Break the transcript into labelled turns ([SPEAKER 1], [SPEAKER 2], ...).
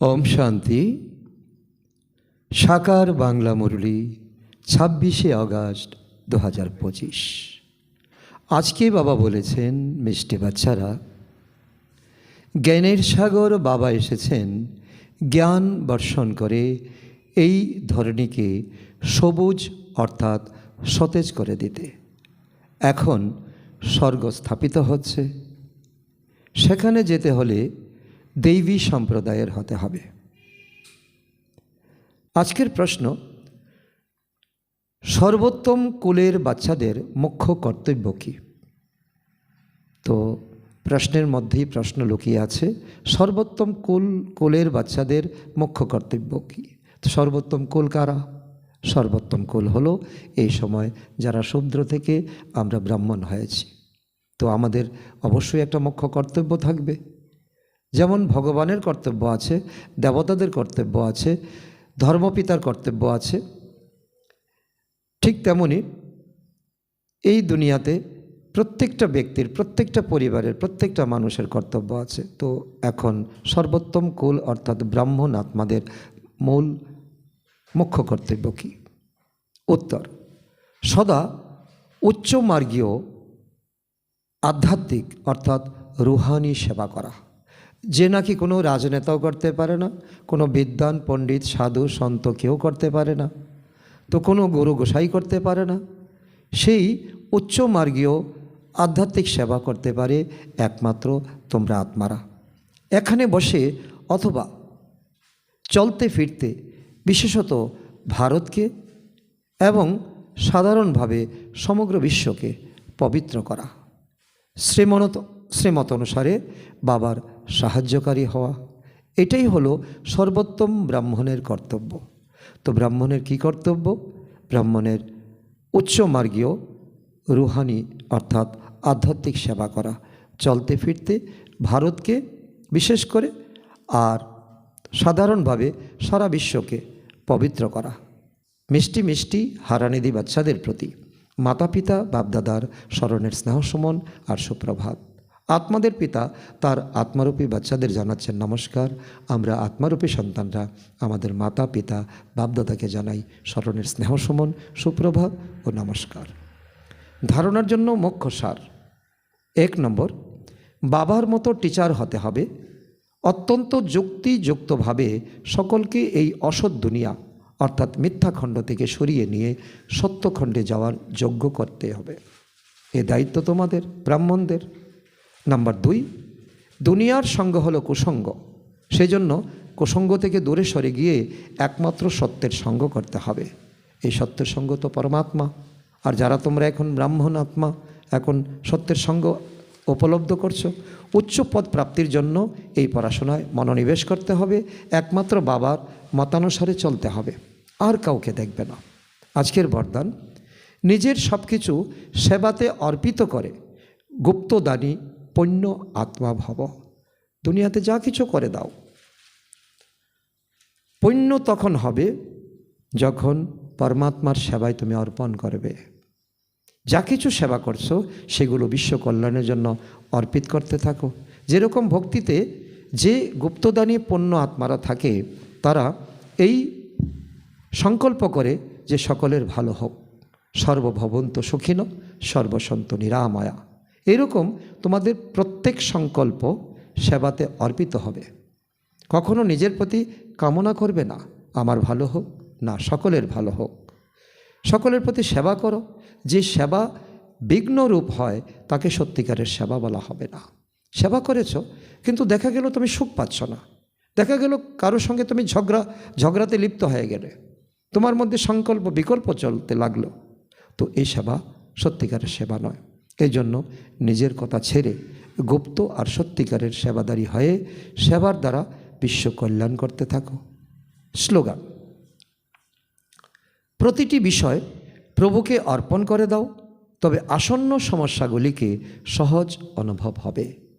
[SPEAKER 1] ওম শান্তি। সাকার বাংলা মুরলি, ছাব্বিশে আগস্ট দু হাজার পঁচিশ। আজকে বাবা বলেছেন, মিষ্টি বাচ্চারা, জ্ঞানের সাগর বাবা এসেছেন, জ্ঞান বর্ষণ করে এই ধরনীকে সবুজ অর্থাৎ সতেজ করে দিতে। এখন স্বর্গ স্থাপিত হচ্ছে। সেখানে যেতে হলে দৈবী সম্প্রদায়ের হতে হবে। আজকের প্রশ্ন, সর্বোত্তম কুলের বাচ্চাদের মুখ্য কর্তব্য কী? তো প্রশ্নের মধ্যেই প্রশ্ন লুকিয়ে আছে, সর্বোত্তম কুল, কুলের বাচ্চাদের মুখ্য কর্তব্য কী? তো সর্বোত্তম কুল কারা? সর্বোত্তম কুল হলো এই সময় যারা শূদ্র থেকে আমরা ব্রাহ্মণ হয়েছি। তো আমাদের অবশ্যই একটা মুখ্য কর্তব্য থাকবে। যেমন ভগবানের কর্তব্য আছে, দেবতাদের কর্তব্য আছে, ধর্মপিতার কর্তব্য আছে, ঠিক তেমনি এই দুনিয়াতে প্রত্যেকটা ব্যক্তির, প্রত্যেকটা পরিবারের, প্রত্যেকটা মানুষের কর্তব্য আছে। তো এখন সর্বোত্তম কুল অর্থাৎ ব্রাহ্মণ আত্মাদের মূল মুখ্য কর্তব্য কী? উত্তর, সদা উচ্চমার্গীয় আধ্যাত্মিক অর্থাৎ রুহানি সেবা করা। যে নাকি কোনো রাজনেতাও করতে পারে না, কোনো বিদ্বান, পণ্ডিত, সাধু, সন্ত কেউ করতে পারে না, তো কোনো গুরু গোসাই করতে পারে না, সেই উচ্চমার্গীয় আধ্যাত্মিক সেবা করতে পারে একমাত্র তোমরা আত্মারা। এখানে বসে অথবা চলতে ফিরতে বিশেষত ভারতকে এবং সাধারণভাবে সমগ্র বিশ্বকে পবিত্র করা। শ্রীমনত, শ্রীমত অনুসারে বাবার সাহায্যকারী হওয়া। এটাই হলো সর্বোত্তম ব্রাহ্মণের কর্তব্য। তো ব্রাহ্মণের কি কর্তব্য? ব্রাহ্মণের উচ্চমার্গীয় রুহানি অর্থাৎ আধ্যাত্মিক সেবা করা, চলতে ফিরতে ভারতকে বিশেষ করে আর সাধারণভাবে সারা বিশ্বকে পবিত্র করা। মিষ্টি মিষ্টি হারানিধি বাচ্চাদের প্রতি মাতা পিতা বাপদাদার স্মরণের স্নেহসমন আর সুপ্রভাত। আত্মাদের পিতা, তার আত্মারূপী বাচ্চাদের জানাচ্ছেন নমস্কার। আমরা আত্মারূপী সন্তানরা আমাদের মাতা, পিতা, বাপদাদাকে জানাই স্মরণের স্নেহসমন সুপ্রভাত ও নমস্কার। ধারণার জন্য মুখ্য সার। এক নম্বর, বাবার মতো টিচার হতে হবে। অত্যন্ত যুক্তিযুক্তভাবে সকলকে এই অসৎ দুনিয়া, অর্থাৎ মিথ্যাখণ্ড থেকে সরিয়ে নিয়ে সত্যখণ্ডে যাওয়ার যোগ্য করতে হবে। এ দায়িত্ব তোমাদের, ব্রাহ্মণদের। নাম্বার দুই, দুনিয়ার সঙ্গ হলো কুসঙ্গ। সেই জন্য কুসঙ্গ থেকে দূরে সরে গিয়ে একমাত্র সত্যের সঙ্গ করতে হবে। এই সত্যের সঙ্গ তো পরমাত্মা। আর যারা তোমরা এখন ব্রাহ্মণ আত্মা এখন সত্যের সঙ্গ উপলব্ধ করছ, উচ্চ পদ প্রাপ্তির জন্য এই পড়াশোনায় মনোনিবেশ করতে হবে, একমাত্র বাবার মতানুসারে চলতে হবে। আর কাউকে দেখবে না। আজকের বরদান, নিজের সব কিছু সেবাতে অর্পিত করে গুপ্তদানী পণ্য আত্মা ভব। দুনিয়াতে যা কিছু করে দাও। পণ্য তখন হবে যখন পরমাত্মার সেবায় তুমি অর্পণ করবে। যা কিছু সেবা করছ, সেগুলো বিশ্ব কল্যাণের জন্য অর্পিত করতে থাকো। যেরকম ভক্তিতে যে গুপ্তদানী পণ্য আত্মারা থাকে, তারা এই সংকল্প করে যে সকলের ভালো হোক। সর্বভবন্ত সুখীন সর্বসন্ত নিরাময়া। এরকম তোমাদের প্রত্যেক সংকল্প সেবাতে অর্পিত হবে। কখনো নিজের প্রতি কামনা করবে না, আমার ভালো হোক। না, সকলের ভালো হোক। সকলের প্রতি সেবা করো। যে সেবা বিঘ্নরূপ হয়, তাকে সত্যিকারের সেবা বলা হবে না। সেবা করেছ, কিন্তু দেখা গেল তুমি সুখ পাচ্ছ না। দেখা গেল কারোর সঙ্গে তুমি ঝগড়া, ঝগড়াতে লিপ্ত হয়ে গেলে। তোমার মধ্যে সংকল্প, বিকল্প চলতে লাগল। তো এই সেবা সত্যিকারের সেবা নয়। এই জন্য নিজের কথা ছেড়ে গুপ্ত আর সত্যিকারের সেবাদারি হয়ে সেবার দ্বারা বিশ্ব কল্যাণ করতে থাকো। স্লোগান প্রতিটি বিষয় প্রভুকে অর্পণ করে দাও, তবে আসন্ন সমস্যাগুলিকে সহজ অনুভব হবে।